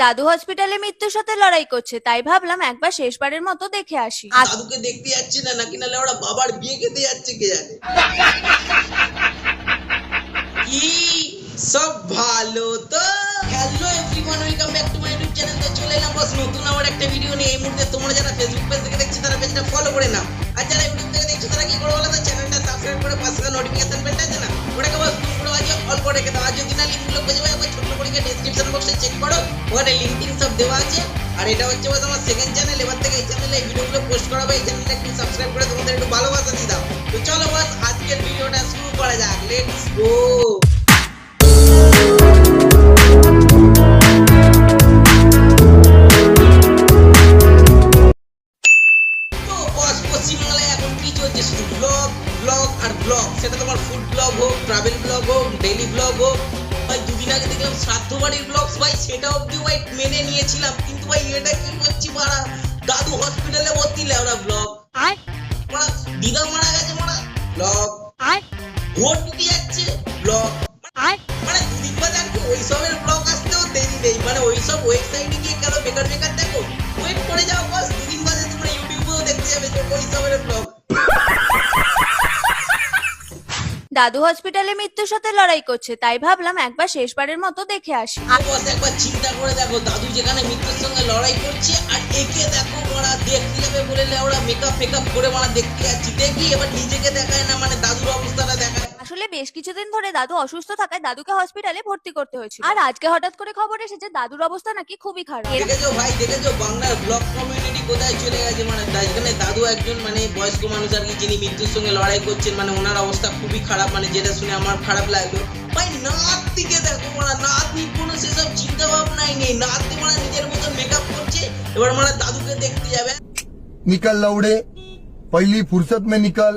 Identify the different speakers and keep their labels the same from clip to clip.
Speaker 1: দাদু হসপিটালে মৃত্যুর সাথে লড়াই করছে, তাই ভাবলাম একবার শেষবারের মতো দেখে আসি।
Speaker 2: দাদুকে দেখতে যাচ্ছে না, নাকি নালে ওরা বাবার বিয়ে খেতে যাচ্ছে, কে জানে? কি সব ভালো তো? Hello everyone welcome back to my YouTube channel তো চলে এলাম বস নতুন আমার একটা ভিডিও নিয়ে। এই মুহূর্তে তোমরা যারা ফেসবুক পেজ থেকে দেখছ, তারা পেজটা ফলো করে নাও। আর যারা ইউটিউব থেকে দেখছ, তারা কি করে বলো তো? চ্যানেলটা সাবস্ক্রাইব করে, পাশে নোটিফিকেশন বেলটা আছে না? ওটাকে বস করে বাজিয়ে অল করে রেখে দাও। আর যদি না লিঙ্কগুলো খুঁজে একবার ছোট্ট করে ডেসক্রিপশন বক্সে চেক করো। ওখানে লিঙ্ক সব দেওয়া আছে। আর এটা হচ্ছে আমার সেকেন্ড চ্যানেল এবার থেকে এই চ্যানেলে ভিডিওগুলো পোস্ট করা হবে। এই চ্যানেলটা একটু সাবস্ক্রাইব করে তোমাদের একটু ভালোবাসা দিয়ে দাও। তো চলো বস, আজকের ভিডিওটা শুরু করা যাক। লেটস গো ব্লগ আর ব্লগ সেটা তোমার ফুড ব্লগ হোক ট্রাভেল ব্লগ হোক ডেইলি ব্লগ হোক সেটা অব্দি ভাই মেনে নিয়েছিলাম কিন্তু ভাই এটা কি করছি মারা? দাদু হসপিটালে ভর্তি লেওরা ব্লগ মারা দিদা মারা গেছে মারা। ব্লগ ভোট দিতে যাচ্ছে ব্লগ মানে দুদিন বাদে আর কি ওইসবের ব্লগ আসতেও দেরি নেই মানে ওইসব ওয়েবসাইটে গিয়ে কেন বেকার বেকার দেখো? ওয়েট করে যাও বস দুদিন বাদে তোমরা ইউটিউবেও দেখতে যাবে যে ওইসবের ব্লগ
Speaker 1: দাদু হসপিটালে মৃত্যুর সাথে লড়াই করছে, তাই ভাবলাম একবার শেষবারের মতো দেখে আসি।
Speaker 2: একবার চিন্তা করে দেখো, দাদু যেখানে মৃত্যুর সঙ্গে লড়াই করছে, আর একে দেখো ওরা দেখতে যাবে বলে ওরা মেকআপ ফেকআপ করে ওরা দেখতে যাচ্ছি দেখি এবার নিজেকে দেখায় না মানে দাদুর অবস্থাটা দেখায়
Speaker 1: আসলে বেশ কিছুদিন ধরে দাদু অসুস্থ থাকায় দাদুকে হসপিটালে ভর্তি করতে হয়েছিল। আচ্ছা। আর আজকে হঠাৎ করে খবর এসেছে দাদুর অবস্থা নাকি খুবই খারাপ।
Speaker 2: দেখেছ ভাই দেখেছ? বাংলার ব্লক কমিউনিটি কোথায় চলে গেছে? মানে এখানে দাদু একজন মানে বয়স্ক মানুষ আর কি যিনি মৃত্যুর সঙ্গে লড়াই করছেন মানে ওনার অবস্থা খুবই খারাপ মানে যেটা শুনে আমার খারাপ লাগল। ভাই নাতিকে দেখো মানে নাতি কোনো সেসব চিন্তা ভাবনাই নেই। নাতি মানে নিজের মতো মেকআপ করছে এবার মানে দাদুকে দেখতে যাবে।
Speaker 3: নিকাল লাউড়ে পহলি ফুরসত মে নিকাল।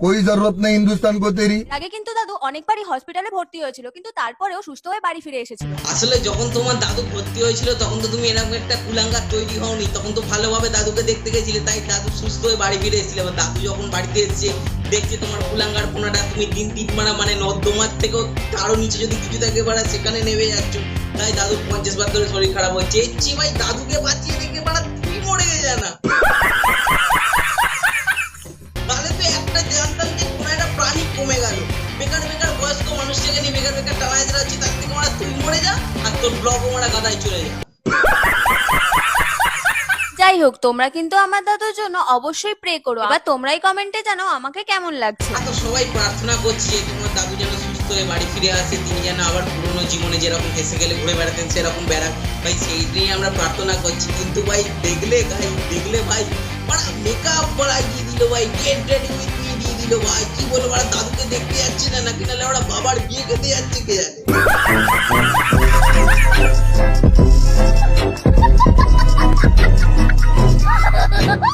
Speaker 3: कोई जरूरत नहीं हिंदुस्तान को तेरी
Speaker 1: আগে কিন্তু দাদু অনেকবারই হসপিটালে ভর্তি হয়েছিল কিন্তু তারপরেও সুস্থ হয়ে বাড়ি ফিরে এসেছিল
Speaker 2: আসলে যখন তোমার দাদু ভর্তি হয়েছিল তখন তো তুমি এরকম একটা কুলাঙ্গার তৈরি হওনি তখন তো ভালোভাবে দাদুকে দেখতে গেছিলে তাই দাদু সুস্থ হয়ে বাড়ি ফিরে এসেছিল এবার দাদু যখন বাড়িতে এসেছে দেখছে তোমার কুলাঙ্গার পোনাটা তুমি দিন দিন মারা মানে নর্দমার থেকেও আরো নিচে যদি কিছু থাকে বাড়া সেখানে নেমে যাচ্ছ তাই দাদুর পঞ্চাশ বার ধরে শরীর খারাপ হচ্ছে এর চেয়ে ভাই দাদুকে বাঁচিয়ে রেখে বাড়া তুই মরে গেছে না বয়স্ক নিয়ে বেকার বেকার টানা হচ্ছে তার থেকে মারা তুই মরে যা আর তোর ব্লগ মারা গাদায় চলে যা।
Speaker 1: যাই হোক তোমরা কিন্তু আমার দাদুর জন্য অবশ্যই প্রে করো। আবার তোমরাই কমেন্টে জানাও আমাকে কেমন লাগছে।
Speaker 2: তো সবাই প্রার্থনা করছে যে তোমার দাদু যেন সুস্থ হয়ে বাড়ি ফিরে আসে তিনি যেন আবার পুরোনো জীবনে যেরকম হেসে গেলে ঘুরে বেড়াতেন সেরকম বেড়ান ভাই সেই নিয়ে আমরা প্রার্থনা করছি। কিন্তু ভাই দেখলে ভাই দেখলে ভাই মানে মেকআপ করা দিয়ে দিল ভাই গেট রেডি উইথ দিল। ভাই, কি বলব ওরা দাদুকে দেখতে যাচ্ছে না, নাকি নাহলে ওরা বাবার বিয়ে খেতে যাচ্ছে, কে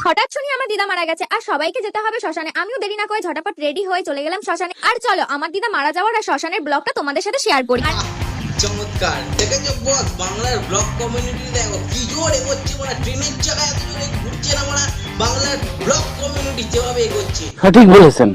Speaker 4: হঠাৎ শুনি আমার দিদা মারা গেছে, আর সবাইকে যেতে হবে শ্মশানে। আমিও দেরি না করে ঝটাপট রেডি হয়ে চলে গেলাম শ্মশানে। আর চলো, আমার দিদা মারা যাওয়ার আর শ্মশানের ব্লগটা তোমাদের সাথে শেয়ার করি।
Speaker 2: চমৎকার। দেখেছ বস বাংলার ব্লগ কমিউনিটি দেখো কি জোর এগোচ্ছে মানে ট্রেনের চাকা এত জোরে ঘুরছে না মানে বাংলার ব্লগ কমিউনিটি যেভাবে এগোচ্ছে।
Speaker 5: সঠিক বলেছেন।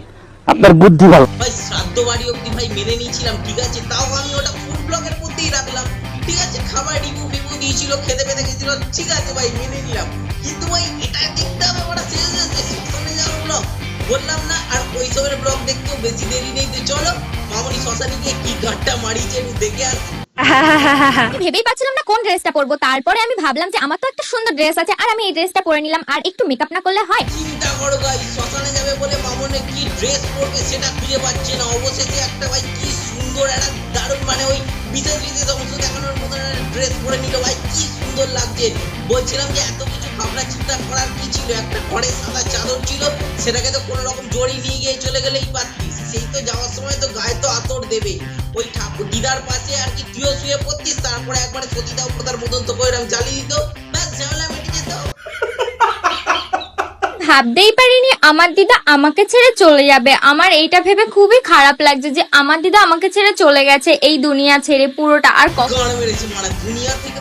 Speaker 5: আপনার বুদ্ধি ভালো।
Speaker 2: ভাই শ্রাদ্ধ বাড়ি অব্দি ভাই মেনে নিয়েছিলাম ঠিক আছে? তাও আমি ওটা ফুড ব্লগের মধ্যেই রাখলাম। ঠিক আছে খাবার রিভিউ ফিভিউ দিয়েছিল খেতে পেতে গেছিল ঠিক আছে ভাই মেনে নিলাম। কিন্তু ভাই এটা দেখতে হবে ওরা শেষ হয়েছে শ্মশানে যাওয়ার ব্লগ বললাম না আর ওই সবের ব্লগ দেখতেও বেশি দেরি নেই তো চলো মামনি শ্মশানে গিয়ে কি গাঁটটা মারিয়েছে একটু দেখে আসি।
Speaker 4: ভেবেই পাচ্ছিলাম না কোন ড্রেসটা পরবো। তারপরে আমি ভাবলাম যে আমার তো একটা সুন্দর ড্রেস আছে, আর আমি এই ড্রেসটা পরে নিলাম, আর একটু মেকআপ না করলে হয়?
Speaker 2: চিন্তা করো ভাই শ্মশানে যাবে বলে মামনে কি ড্রেস পরবে সেটা খুঁজে পাচ্ছে না। অবশেষে একটা ভাই কি সুন্দর, একটা দারুণ মানে ওই বিশেষ বিশেষ অংশ দেখানোর মতন ড্রেস পরে নিল। ভাই, কি সুন্দর লাগছে। বলছিলাম যে এত কিছু ভাবনা চিন্তা করার কি ছিল? একটা ঘরে সাদা চাদর ছিল, সেটাকে তো কোনো রকম জড়ি নিয়ে গিয়ে চলে গেলেই পারতিস সেই তো যাওয়ার সময় তো গায়ে তো আতর দেবে। ওই ঠাকুর দিদার পাশে আর কি তুইও শুয়ে পড়তিস তারপরে একবারে সতীদা প্রতার মতন তো করে জ্বালিয়ে দিত। ব্যাস ঝামেলা মিটে যেত।
Speaker 4: ভাবতেই পারিনি আমার দিদা আমাকে ছেড়ে চলে যাবে। আমার এইটা ভেবে খুবই খারাপ লাগছে যে আমার দিদা আমাকে ছেড়ে চলে গেছে এই দুনিয়া ছেড়ে পুরোটা আর কখন
Speaker 2: মেরেছে মানে দুনিয়া থেকে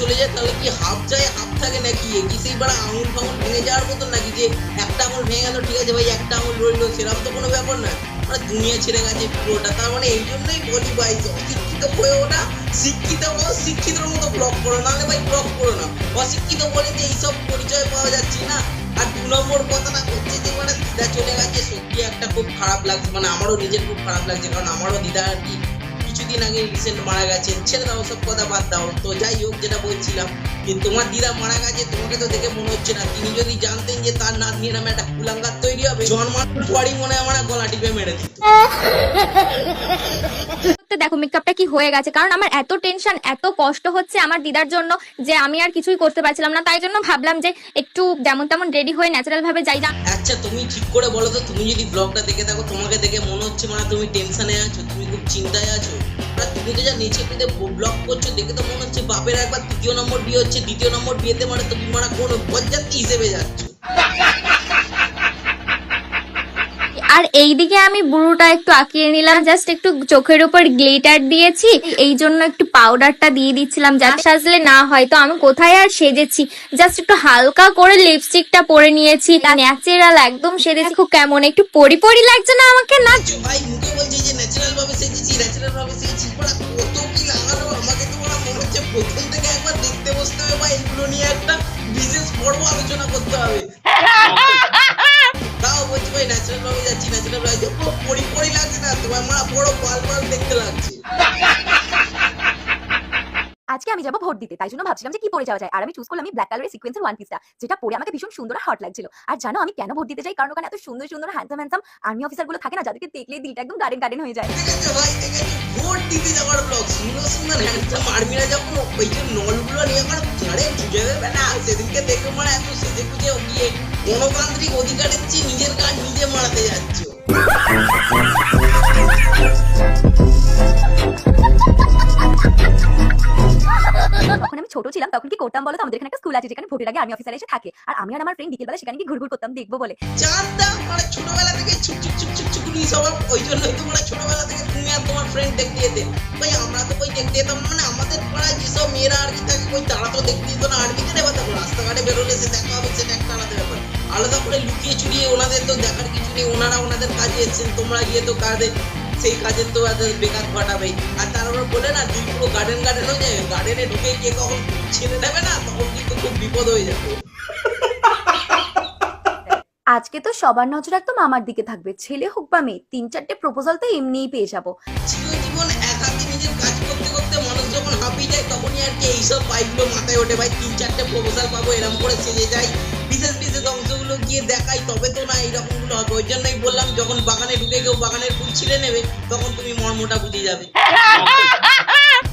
Speaker 2: চলে যায়, তাহলে কি হাফ যায় হাফ থাকে নাকি? কি সেই বাড়া আঙুল ফাঙুল ভেঙে যাওয়ার মতন নাকি যে একটা আঙুল ভেঙে গেল, ঠিক আছে ভাই, একটা আঙুল রইল, সেরকম তো কোনো ব্যাপার না। মানে দুনিয়া ছেড়ে গেছে পুরোটা, তার মানে এই জন্যই বলি ভাই, অশিক্ষিত হয়েও না শিক্ষিত হও, শিক্ষিতর মতো ব্লগ করো, নাহলে ভাই ব্লগ করো না। অশিক্ষিত বলে যে এইসব পরিচয় পাওয়া যাচ্ছে না। আর দু নম্বর কথাটা হচ্ছে যে মানে দিদা চলে গেছে, সত্যি একটা খুব খারাপ লাগছে মানে আমারও নিজের খুব খারাপ লাগছে, কারণ আমারও দিদা আর কি কিছুদিন আগে রিসেন্ট মারা গেছেন, ছেড়ে দাও, সব কথা বাদ দাও। তো যাই হোক, যেটা বলছিলাম যে তোমার দিদা মারা গেছে, তোমাকে তো দেখে মনে হচ্ছে না। তিনি যদি জানতেন যে তার নাতনি নামে একটা কুলাঙ্গার তৈরি হবে, জন্মানোর পরই মনে হয় আমার গলা টিপে মেরে দিত।
Speaker 4: তো দেখো মেকআপটা কি হয়ে গেছে। কারণ আমার এত টেনশন এত কষ্ট হচ্ছে আমার দিদার জন্য যে আমি আর কিছুই করতে পারছিলাম না। তাই জন্য ভাবলাম যে একটু যেমন তেমন রেডি হয়ে ন্যাচারাল ভাবে যাই না।
Speaker 2: আচ্ছা তুমি ঠিক করে বলো তো, তুমি যদি ব্লগটা দেখে থাকো, তোমাকে দেখে মনে হচ্ছে মানে তুমি টেনশনে আছো, তুমি খুব চিন্তায় আছো। আর তুমি তো যা নিচে পেতে ব্লগ করছ, দেখে তো মনে হচ্ছে বাপের একবার তৃতীয় নম্বর বিয়ে হচ্ছে, দ্বিতীয় নম্বর বিয়েতে মানে তুমি মানে কোন বজ্জাতি হিসেবে যাচ্ছ।
Speaker 4: আর এইদিকে আমি বুড়োটা একটু আঁকিয়ে নিলাম জাস্ট একটু চোখের উপর গ্লিটার দিয়েছি, এই জন্য একটু পাউডারটা দিয়ে দিচ্ছিলাম যাতে সাজলে না হয়। তো আমি কোথায় আর সেজেছি? জাস্ট একটু হালকা করে লিপস্টিকটা পরে নিয়েছি ন্যাচারাল একদম সেজেছি। খুব কেমন, একটু পরি পরি লাগছে না আমাকে না?
Speaker 2: বড়া বড়া প্রথম থেকে একবার দেখতে বসতে হবে বা এগুলো নিয়ে একটা বিশেষ পর্ব আলোচনা করতে হবে।
Speaker 6: আজকে আমি যাব ভোট দিতে, তাই জন্য ভাবছিলাম যে কি পরে যাওয়া যায়। আর আমি চুজ করলাম ব্ল্যাক কালারের সিকোয়েন্সের ওয়ান পিসটা যেটা পরে আমাকে ভীষণ সুন্দর হট লাগছিল। আর জানো আমি কেন ভোট দিতে যাই? কারণ ওখানে এত সুন্দর সুন্দর হ্যান্ডসাম হ্যান্ডসাম আর্মি অফিসারগুলো থাকে না, যাদেরকে দেখলে দিলটা একদম গার্ডেন গার্ডেন হয়ে যায়।
Speaker 2: ভোট দিতে যাওয়ার ব্লগ সুন্দর সুন্দর হ্যান্ডসাম আর্মিরা যখন ওই যে নলগুলো নিয়ে আমার ঘাড়ে ঢুকে দেবে না সেদিনকে দেখে মানে এত সেজে গুজে গিয়ে গণতান্ত্রিক অধিকারের চেয়ে নিজে
Speaker 6: কি করতাম বলো তো, আমাদের এখানে একটা স্কুল আছে যেখানে ভোটের আগে আর্মি অফিসার এসে থাকে। আর আমি আর আমার ফ্রেন্ড বিকেলবেলা সেখানে গিয়ে ঘুরঘুর করতাম, দেখব বলে।
Speaker 2: চাঁদা মানে ছোটবেলা থেকে ওই তোমরা ছোটবেলা থেকে তুমি আর তোমার ফ্রেন্ড দেখতে যেতে। ভাই আমরা তো কই দেখতে যেতাম মানে আমাদের পাড়ায় যেসব মেয়েরা আর কি থাকে, কই তারা তো দেখতে যেত না রাস্তাঘাটে বেরোলে সে দেখা হবে আলাদা ব্যাপার। আলাদা করে লুকিয়ে চুরিয়ে ওনাদের তো দেখার কিছু নেই, ওনারা ওনাদের কাজে এসেছেন, তোমরা গিয়ে তো কাজে সেই কাজের তো এত বেকার ঘটাবেই। আর তারপর বলে না দিল পুরো গার্ডেন গার্ডেন হয়ে যায় গার্ডেনে ঢুকে গিয়ে কখন ছেড়ে দেবে না তখন কিন্তু খুব বিপদ হয়ে যাবে।
Speaker 6: আজকে তো সবার নজর একদম আমার দিকে থাকবে। ছেলে হোক বা মেয়ে তিন চারটে প্রপোজাল তো এমনিই পেয়ে যাব।
Speaker 2: জীবন এক হাতে নিজের কাজ করতে করতে মানুষ যখন হাঁপিয়ে যায় তখনই আর কি এইসব বাইকগুলো মাথায় ওঠে। ভাই তিন চারটে প্রপোজাল পাবো এরকম করে সেজে যায়। বিশেষ গিয়ে দেখাই, তবে তো না এইরকমগুলো হবে। ওই জন্যই বললাম, যখন বাগানে ঢুকে কেউ বাগানের ফুল ছিঁড়ে নেবে, তখন তুমি মর্মটা বুঝে যাবে।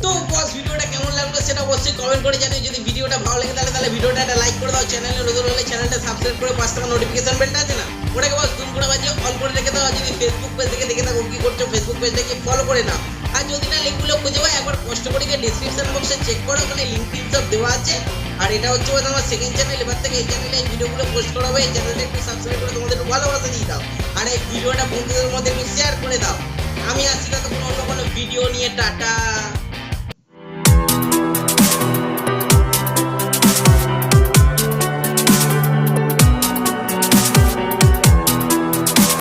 Speaker 2: তো বস, ভিডিওটা কেমন লাগল সেটা অবশ্যই কমেন্ট করে জানিও। যদি ভিডিওটা ভালো লাগে, তাহলে তাহলে ভিডিওটা একটা লাইক করে দাও। চ্যানেলে নতুন হলে চ্যানেলটা সাবস্ক্রাইব করে পাঁচ টাকা নোটিফিকেশন বেলটা আছে না? ওটাকে বস তুমি করে বাজিয়ে অল করে রেখে দাও। যদি ফেসবুক পেজ থেকে দেখে থাকো কি করছ ফেসবুক পেজ পেজটাকে ফলো করে নাও। আর যদি না লিঙ্কগুলো খুঁজে পাই একবার কষ্ট করে গিয়ে ডিসক্রিপশন বক্সে চেক করো। ওখানে লিঙ্ক সব দেওয়া আছে। আর এটা হচ্ছে আমার সেকেন্ড চ্যানেল এবার থেকে এই চ্যানেলে এই ভিডিওগুলো পোস্ট করা হবে, এই চ্যানেলটা একটু সাবস্ক্রাইব করে তোমাদের ভালোবাসা দিয়ে দাও। আর এই ভিডিওটা বন্ধুদের মধ্যে একটু শেয়ার করে দাও। আমি আসছি না তো কোনো অন্য কোনো ভিডিও নিয়ে, টাটা।